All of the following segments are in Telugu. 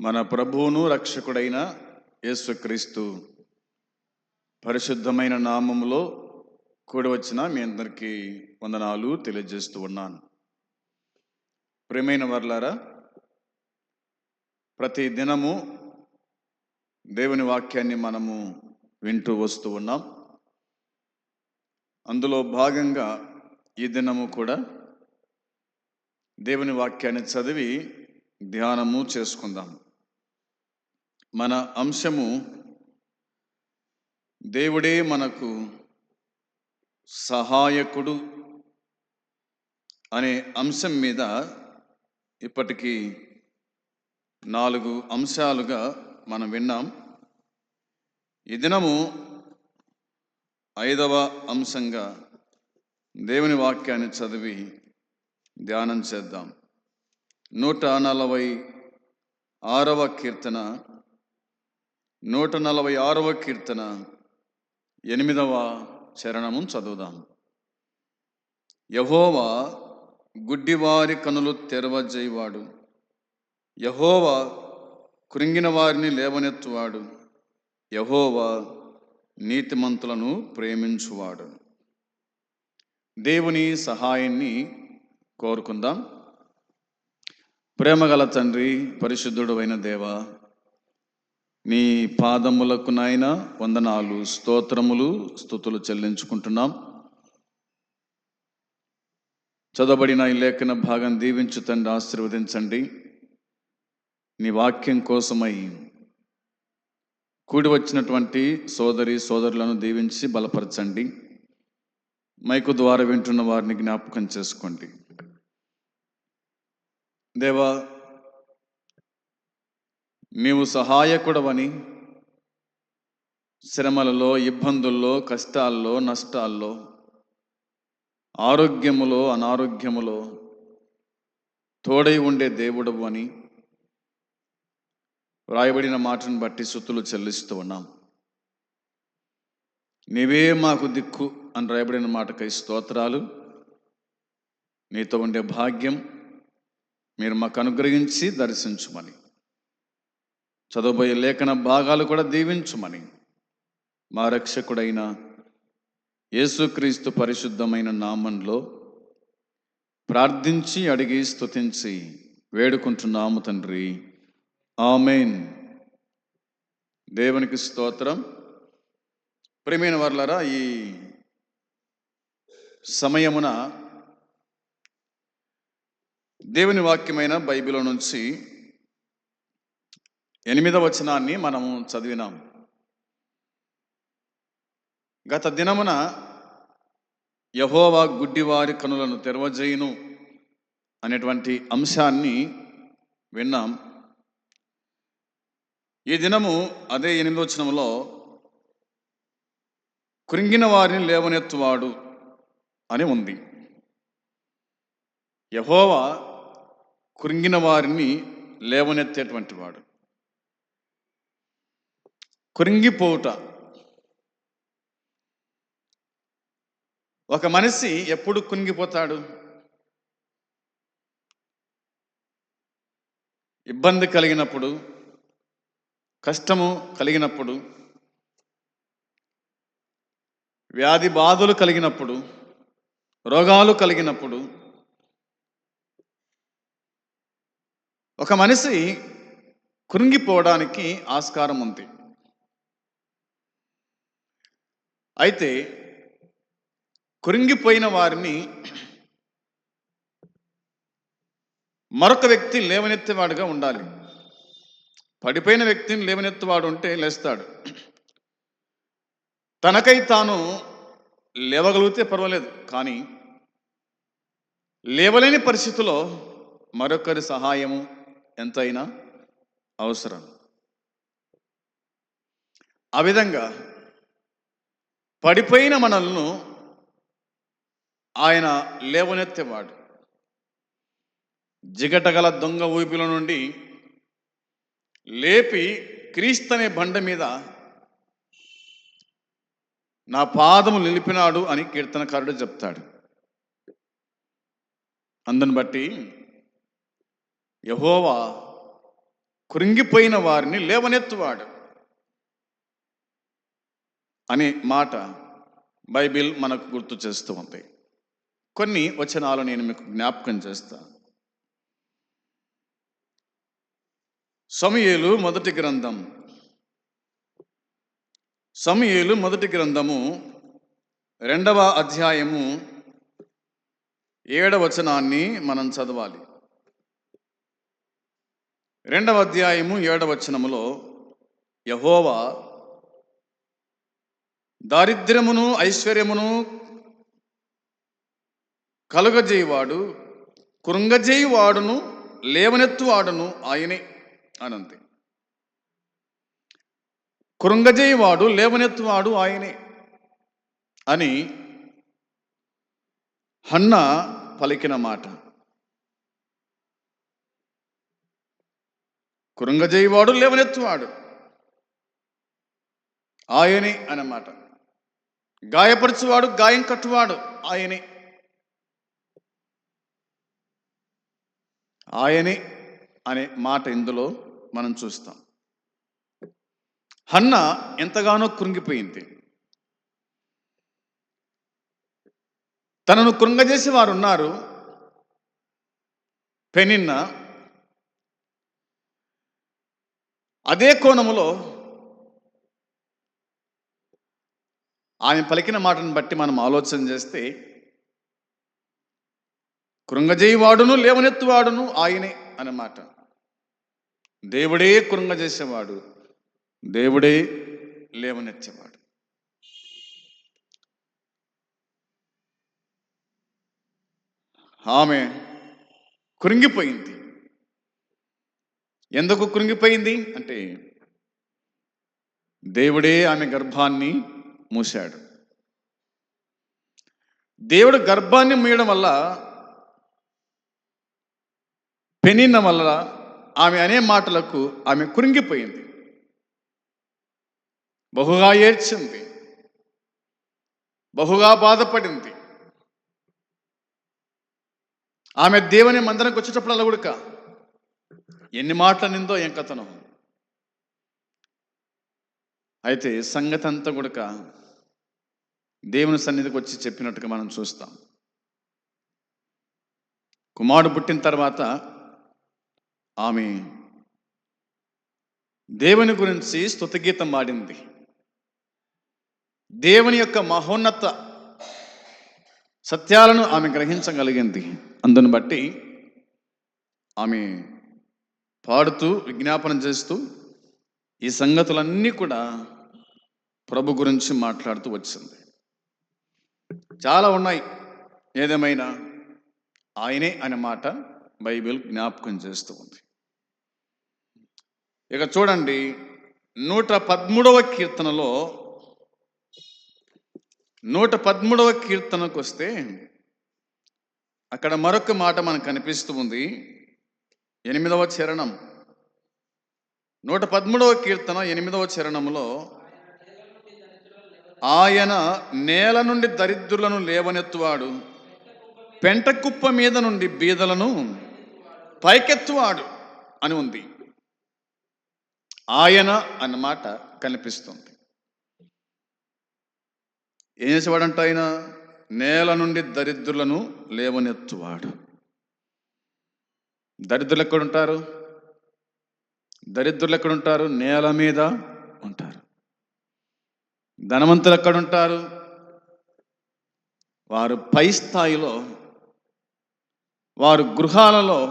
మన ప్రభువును రక్షకుడైన యేసుక్రీస్తు పరిశుద్ధమైన నామములో కూడి వచ్చిన మీ అందరికీ వందనాలు తెలియజేస్తూ ఉన్నాను. ప్రేమైన వర్లారా ప్రతి దినము దేవుని వాక్యాన్ని మనము వింటూ వస్తూ ఉన్నాం. అందులో భాగంగా ఈ దినము కూడా దేవుని వాక్యాన్ని చదివి ధ్యానము చేసుకుందాము మన అంశము దేవుడే మనకు సహాయకుడు అనే అంశం మీద ఇప్పటికీ నాలుగు అంశాలుగా మనం విన్నాం. ఈ దినము ఐదవ అంశంగా దేవుని వాక్యాన్ని చదివి ధ్యానం చేద్దాం. నూట నలభై ఆరవ కీర్తన నూట నలభై ఆరవ కీర్తన ఎనిమిదవ చరణము చదువుదాం. యహోవా గుడ్డివారి కనులు తెరవజేయవాడు. యహోవా కృంగిన వారిని లేవనెత్తువాడు. యహోవా నీతిమంతులను ప్రేమించువాడు. దేవుని సహాయాన్ని కోరుకుందాం. ప్రేమగల తండ్రి పరిశుద్ధుడు అయిన దేవా నీ పాదములకు నాయన వందనాలు స్తోత్రములు స్థుతులు చెల్లించుకుంటున్నాం. చదవబడిన ఈ లేఖన భాగం దీవించు తండ్రి ఆశీర్వదించండి. నీ వాక్యం కోసమై కూడి వచ్చినటువంటి సోదరి సోదరులను దీవించి బలపరచండి. మైకు ద్వారా వింటున్న వారిని జ్ఞాపకం చేసుకోండి. దేవా మేము సహాయకుడవని శ్రమలలో ఇబ్బందుల్లో కష్టాల్లో నష్టాల్లో ఆరోగ్యములో అనారోగ్యములో తోడై ఉండే దేవుడవు అని వ్రాయబడిన మాటను బట్టి సుత్తులు చెల్లిస్తూ ఉన్నాం. నీవే మాకు దిక్కు అని రాయబడిన మాటకై స్తోత్రాలు. నీతో ఉండే భాగ్యం మీరు మాకు అనుగ్రహించి దర్శించుమని. చదవబోయే లేఖన భాగాలు కూడా దీవించుమని. మా రక్షకుడైన యేసుక్రీస్తు పరిశుద్ధమైన నామంలో ప్రార్థించి అడిగి స్తుతించి వేడుకుంటున్నాము తండ్రి. ఆమెన్. దేవునికి స్తోత్రం. ప్రేమైన వర్లరా ఈ సమయమున దేవుని వాక్యమైన బైబిల్ నుంచి ఎనిమిదవ వచనాన్ని మనము చదివినాం. గత దినమున యహోవా గుడ్డివారి కనులను తెరవజేయును అనేటువంటి అంశాన్ని విన్నాం. ఈ దినము అదే ఎనిమిదో వచనంలో కృంగిన వారిని లేవనెత్తువాడు అని ఉంది. యహోవా కృంగిన వారిని లేవనెత్తేటువంటి వాడు. కృంగిపోవుట ఒక మనిషి ఎప్పుడు కృంగిపోతాడు ఇబ్బంది కలిగినప్పుడు కష్టము కలిగినప్పుడు వ్యాధి బాధలు కలిగినప్పుడు రోగాలు కలిగినప్పుడు ఒక మనిషి కృంగిపోవడానికి ఆస్కారం ఉంది అయితే కృంగిపోయిన వారిని మరొక వ్యక్తి లేవనెత్తేవాడుగా ఉండాలి. పడిపోయిన వ్యక్తిని లేవనెత్తువాడు ఉంటే లేస్తాడు. తనకై తాను లేవగలిగితే పర్వాలేదు కానీ లేవలేని పరిస్థితిలో మరొకరి సహాయము ఎంతైనా అవసరం. ఆ విధంగా పడిపోయిన మనల్ని ఆయన లేవనెత్తేవాడు. జిగటగల దొంగ ఊపిల నుండి లేపి క్రీస్తనే బండ మీద నా పాదము నిలిపినాడు అని కీర్తనకారుడు చెప్తాడు. అందుని బట్టి యహోవా కృంగిపోయిన వారిని లేవనెత్తువాడు. అనే మాట బైబిల్ మనకు గుర్తు చేస్తూ ఉంది. కొన్ని వచనాలు నేను మీకు జ్ఞాపకం చేస్తాను సమయలు మొదటి గ్రంథం. సమయేలు మొదటి గ్రంథము రెండవ అధ్యాయము ఏడవ వచనాన్ని మనం చదవాలి. రెండవ అధ్యాయము ఏడవచనములో యహోవా దారిద్ర్యమును ఐశ్వర్యమును కలుగజేయవాడు కృంగజేయువాడును లేవనెత్తువాడును ఆయనే అనంతే. కృంగజేయువాడు లేవనెత్తువాడు ఆయనే అని హన్న పలికిన మాట. కృంగజేయువాడు లేవనెత్తువాడు ఆయనే అన్నమాట గాయపరచువాడు గాయం కట్టువాడు ఆయనే. ఆయనే అనే మాట ఇందులో మనం చూస్తాం. హన్న ఎంతగానో కృంగిపోయింది. తనను కృంగజేసి వారు ఉన్నారు పెనిన్న. అదే కోణములో ఆమె పలికిన మాటను బట్టి మనం ఆలోచన చేస్తే కృంగజేయవాడును లేవనెత్తువాడును ఆయనే అన్నమాట దేవుడే కృంగజేసేవాడు దేవుడే లేవనెత్తేవాడు ఆమె కృంగిపోయింది. ఎందుకు కృంగిపోయింది? అంటే దేవుడే ఆమె గర్భాన్ని మూశాడు. దేవుడు గర్భాన్ని మూయడం వల్ల పెనిన వల్ల ఆమె అనే మాటలకు ఆమె కురింగిపోయింది. బహుగా ఏడ్చింది. బహుగా బాధపడింది. ఆమె దేవుని మందిరంకి వచ్చేటప్పుడు అలా కూడా ఎన్ని మాటలు నిందో ఏం అయితే సంగతి అంతా కూడా దేవుని సన్నిధికి వచ్చి చెప్పినట్టుగా మనం చూస్తాం. కుమారుడు పుట్టిన తర్వాత ఆమె దేవుని గురించి స్తుతగీతం పాడింది. దేవుని యొక్క మహోన్నత సత్యాలను ఆమె గ్రహించగలిగింది. అందును బట్టి ఆమె పాడుతూ విజ్ఞాపనం చేస్తూ ఈ సంగతులన్నీ కూడా ప్రభు గురించి మాట్లాడుతూ వచ్చింది. చాలా ఉన్నాయి. ఏదేమైనా? ఆయనే అనే మాట బైబిల్ జ్ఞాపకం చేస్తూ ఉంది. ఇక చూడండి నూట పదమూడవ కీర్తనలో నూట పదమూడవ కీర్తనకు వస్తే అక్కడ మరొక మాట మనకు కనిపిస్తూ ఉంది. ఎనిమిదవ చరణం. నూట పదమూడవ కీర్తన ఎనిమిదవ చరణంలో ఆయన నేల నుండి దరిద్రులను లేవనెత్తువాడు పెంట కుప్ప మీద నుండి బీదలను పైకెత్తువాడు అని ఉంది. ఆయన అన్నమాట కనిపిస్తుంది. ఏం చేసేవాడంట ఆయన? నేల నుండి దరిద్రులను లేవనెత్తువాడు. దరిద్రులు ఎక్కడుంటారు? దరిద్రులు ఎక్కడుంటారు? నేల మీద ఉంటారు. ధనవంతులు ఎక్కడుంటారు వారు పై స్థాయిలో వారు గృహాలలో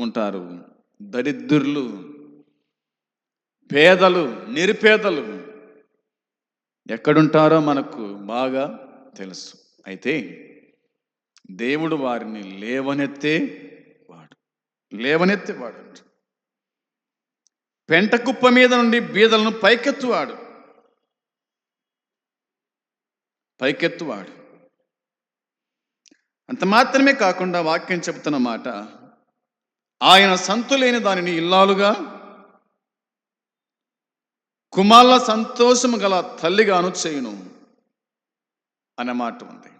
ఉంటారు. దరిద్రులు పేదలు నిరుపేదలు. ఎక్కడుంటారో మనకు బాగా తెలుసు. అయితే దేవుడు వారిని లేవనెత్తే వాడు. లేవనెత్తేవాడు పెంట కుప్ప మీద నుండి బీదలను పైకెత్తువాడు. పైకెత్తువాడు. అంత మాత్రమే కాకుండా వాక్యం చెబుతున్న మాట ఆయన సంతులేని దానిని ఇల్లాలుగా కుమార్ల సంతోషము గల తల్లిగాను చేయును అనే మాట ఉంది.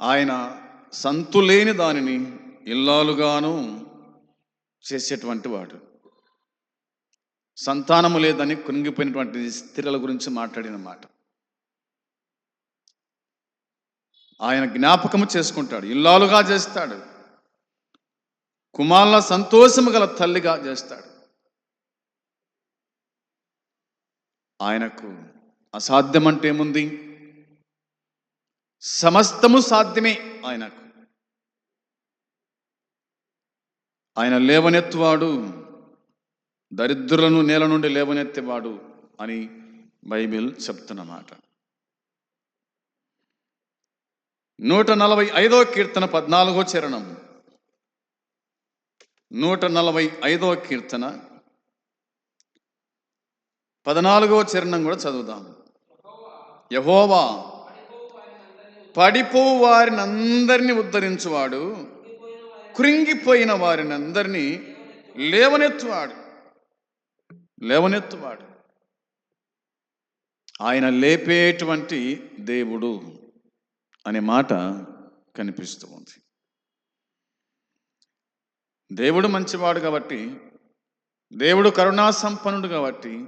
ఆయన సంతులేని దానిని ఇల్లాలుగాను చేసేటువంటి వాడు. సంతానము లేదని కృంగిపోయినటువంటి స్త్రీల గురించి మాట్లాడిన మాట. ఆయన జ్ఞాపకము చేసుకుంటాడు. ఇల్లాలుగా చేస్తాడు. కుమారుల సంతోషము గల తల్లిగా చేస్తాడు. ఆయనకు అసాధ్యం అంటే ఏముంది? సమస్తము సాధ్యమే ఆయనకు. ఆయన లేవనెత్తువాడు దరిద్రులను నేల నుండి లేవనెత్తేవాడు అని బైబిల్ చెప్తున్నమాట. నూట నలభై ఐదో కీర్తన పద్నాలుగో చరణం. నూట నలభై ఐదో కీర్తన పద్నాలుగో చరణం కూడా చదువుదాం. యహోవా పడిపో వారిని అందరినీ ఉద్ధరించువాడు కృంగిపోయిన వారిని అందరినీ లేవనెత్తువాడు లేవనెత్తువాడు. ఆయన లేపేటువంటి దేవుడు. అనే మాట కనిపిస్తూ ఉంది. దేవుడు మంచివాడు కాబట్టి దేవుడు కరుణా సంపన్నుడు కాబట్టి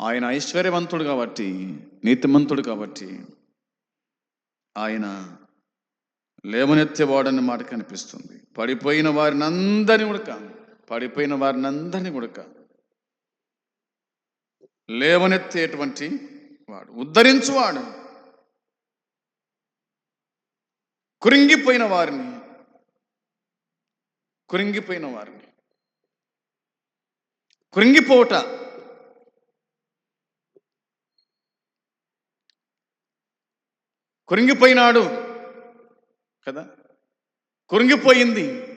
ఆయన ఐశ్వర్యవంతుడు కాబట్టి నీతిమంతుడు కాబట్టి ఆయన లేవనెత్తేవాడన్న మాట కనిపిస్తుంది. పడిపోయిన వారిని అందరినీ ఉడక పడిపోయిన వారిని అందరినీ ఉడక. లేవనెత్తేటువంటి వాడు ఉద్ధరించువాడు. కురింగిపోయిన వారిని కురింగిపోయిన వారిని. కురింగిపోవట. కురింగిపోయినాడు కదా? కురింగిపోయింది.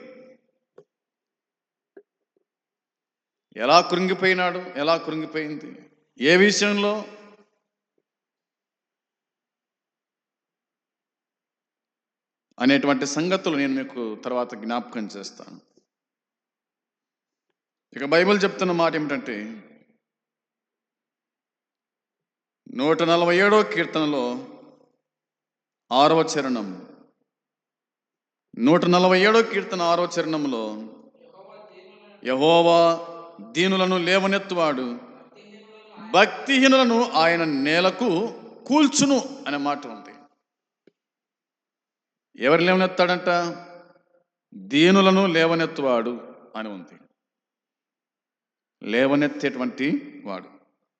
ఎలా కురింగిపోయినాడు? ఎలా కురింగిపోయింది? ఏ విషయంలో? అనేటువంటి సంగతులు నేను మీకు తర్వాత జ్ఞాపకం చేస్తాను. ఇక బైబిల్ చెప్తున్న మాట ఏమిటంటే నూట నలభై ఏడో కీర్తనలో ఆరవ చరణం నూట నలభై ఏడో కీర్తన ఆరవ చరణంలో యహోవా దీనులను లేవనెత్తువాడు భక్తిహీనులను ఆయన నేలకు కూల్చును అనే మాట ఉంది. ఎవరు లేవనెత్తాడంట? దీనులను లేవనెత్తువాడు అని ఉంది. లేవనెత్తేటువంటి వాడు.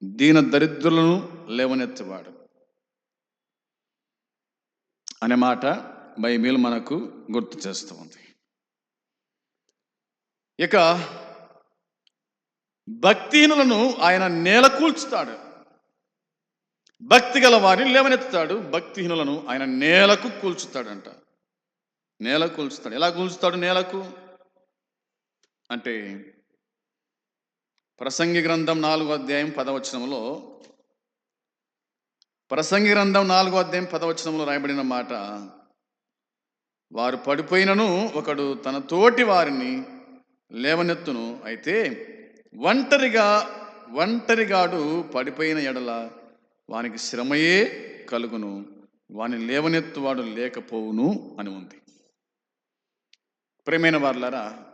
దీన దరిద్రులను లేవనెత్తేవాడు. అనే మాట బైబిల్ మనకు గుర్తు చేస్తూ ఉంది. ఇక భక్తిహీనులను ఆయన నేల కూల్చుతాడు. భక్తి గల వారిని లేవనెత్తుతాడు. భక్తిహీనులను ఆయన నేలకు కూల్చుతాడంట. నేల కూల్చుతాడు ఎలా కూల్చుతాడు నేలకు? అంటే ప్రసంగి గ్రంథం నాలుగో అధ్యాయం పదవచనంలో ప్రసంగి గ్రంథం నాలుగో అధ్యాయం పదవచనంలో రాయబడిన మాట వారు పడిపోయినను ఒకడు తన తోటి వారిని లేవనెత్తును. అయితే ఒంటరిగా ఒంటరిగాడు పడిపోయిన ఎడల వానికి శ్రమయే కలుగును. వాని లేవనెత్తువాడు లేకపోవును అని ఉంది. ప్రేమైన వాళ్ళరా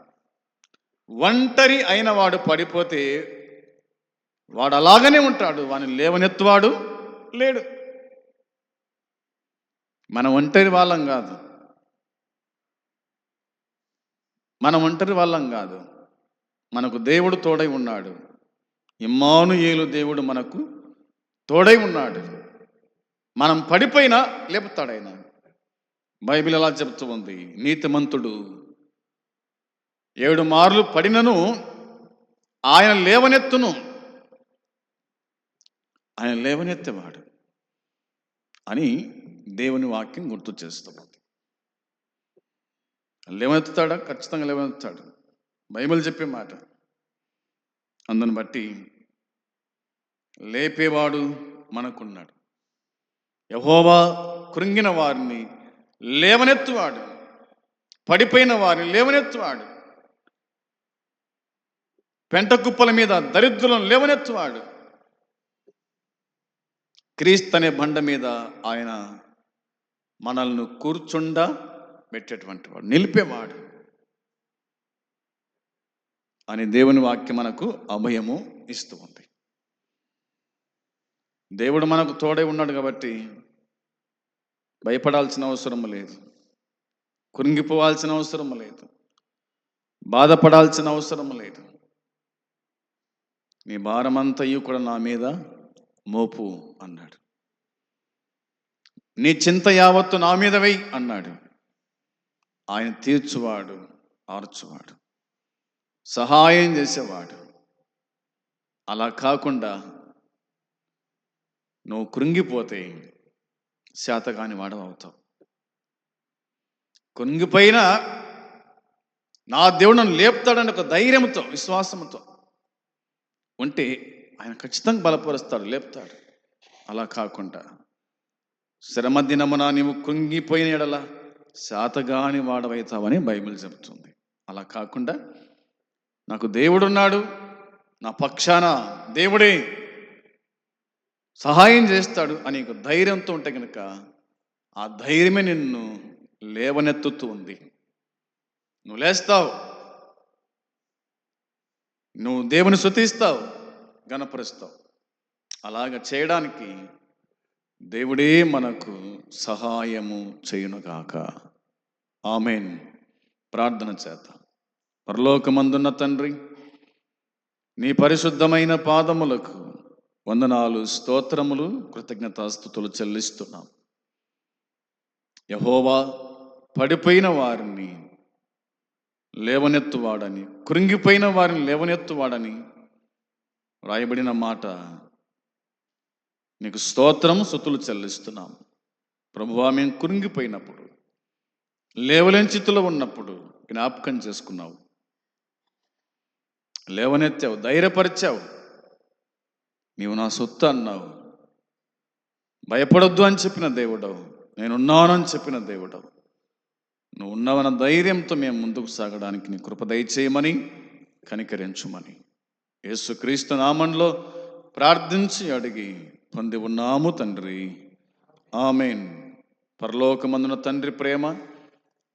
ఒంటరి అయిన వాడు పడిపోతే వాడు అలాగనే ఉంటాడు వాని లేవనెత్తువాడు లేడు. మనం ఒంటరి వాళ్ళం కాదు. మనం ఒంటరి వాళ్ళం కాదు. మనకు దేవుడు తోడై ఉన్నాడు. ఇమ్మానుయేలు దేవుడు మనకు తోడై ఉన్నాడు. మనం పడిపోయినా లేపుతాడైనా బైబిల్ ఎలా చెబుతూ ఉంది నీతిమంతుడు ఏడు మార్లు పడినను ఆయన లేవనెత్తును. ఆయన లేవనెత్తేవాడు అని దేవుని వాక్యం గుర్తు చేస్తుంది. లేవనెత్తుతాడా? ఖచ్చితంగా లేవనెత్తుతాడు. బైబిల్ చెప్పే మాట. అందుని బట్టి లేపేవాడు మనకున్నాడు. యహోవా కృంగిన వారిని లేవనెత్తువాడు పడిపోయిన వారిని లేవనెత్తువాడు. పెంట కుప్పల మీద దరిద్రులను లేవనెత్తువాడు. క్రీస్తు అనే బండ మీద ఆయన మనల్ని కూర్చుండ పెట్టేటువంటి వాడు నిలిపేవాడు. అని దేవుని వాక్యం మనకు అభయము ఇస్తూ ఉంది. దేవుడు మనకు తోడై ఉన్నాడు కాబట్టి భయపడాల్సిన అవసరం లేదు. కురింగిపోవాల్సిన అవసరం లేదు. బాధపడాల్సిన అవసరం లేదు. నీ భారమంతయు కూడా నా మీద మోపు అన్నాడు. నీ చింత యావత్తు నా మీద వెయ్యి అన్నాడు. ఆయన తీర్చువాడు ఆర్చువాడు సహాయం చేసేవాడు. అలా కాకుండా నువ్వు కృంగిపోతే శాతగాని వాడవు అవుతావు కృంగిపోయినా నా దేవుడు నన్ను లేపుతాడని ఒక ధైర్యంతో విశ్వాసంతో ఉంటే ఆయన ఖచ్చితంగా బలపరుస్తాడు లేపుతాడు. అలా కాకుండా శ్రమ దినమున నీవు కృంగిపోయిన ఎడల శాతగాని వాడవైతావని బైబిల్ చెబుతుంది. అలా కాకుండా నాకు దేవుడున్నాడు నా పక్షాన దేవుడే సహాయం చేస్తాడు అని ధైర్యంతో ఉంటే కనుక ఆ ధైర్యమే నిన్ను లేవనెత్తుతూ ఉంది. నువ్వు లేస్తావు. నువ్వు దేవుని శుతిస్తావు గణపరుస్తావు అలాగ చేయడానికి దేవుడే మనకు సహాయము చేయునుగాక. ఆమెన్. ప్రార్థన చేత పరలోకమందున్న తండ్రి నీ పరిశుద్ధమైన పాదములకు వందనాలు స్తోత్రములు కృతజ్ఞతాస్థుతులు చెల్లిస్తున్నాం. యహోవా పడిపోయిన వారిని లేవనెత్తువాడని కృంగిపోయిన వారిని లేవనెత్తువాడని రాయబడిన మాట. నీకు స్తోత్రం సుతులు చెల్లిస్తున్నాం. ప్రభువా మేము కృంగిపోయినప్పుడు లేవలెంచితులో ఉన్నప్పుడు జ్ఞాపకం చేసుకున్నావు. లేవనెత్తావు ధైర్యపరిచావు. నీవు నా సొత్తు అన్నావు. భయపడొద్దు అని చెప్పిన దేవుడవు. నేనున్నానని చెప్పిన దేవుడవు. నువ్వు ఉన్నావన్న ధైర్యంతో మేము ముందుకు సాగడానికి నీ కృప దయచేయమని కనికరించుమని. యేసుక్రీస్తు నామంలో ప్రార్థించి అడిగి పొంది ఉన్నాము తండ్రి. ఆమెన్. పరలోకమందున తండ్రి ప్రేమ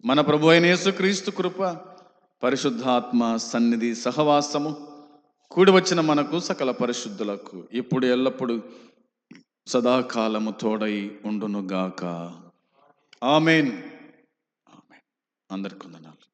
మన ప్రభు అయిన యేసుక్రీస్తు కృప పరిశుద్ధాత్మ సన్నిధి సహవాసము కూడి వచ్చిన మనకు సకల పరిశుద్ధులకు ఇప్పుడు ఎల్లప్పుడు సదాకాలము తోడై ఉండునుగాక. ఆమెన్. అందరికి వందనాలు.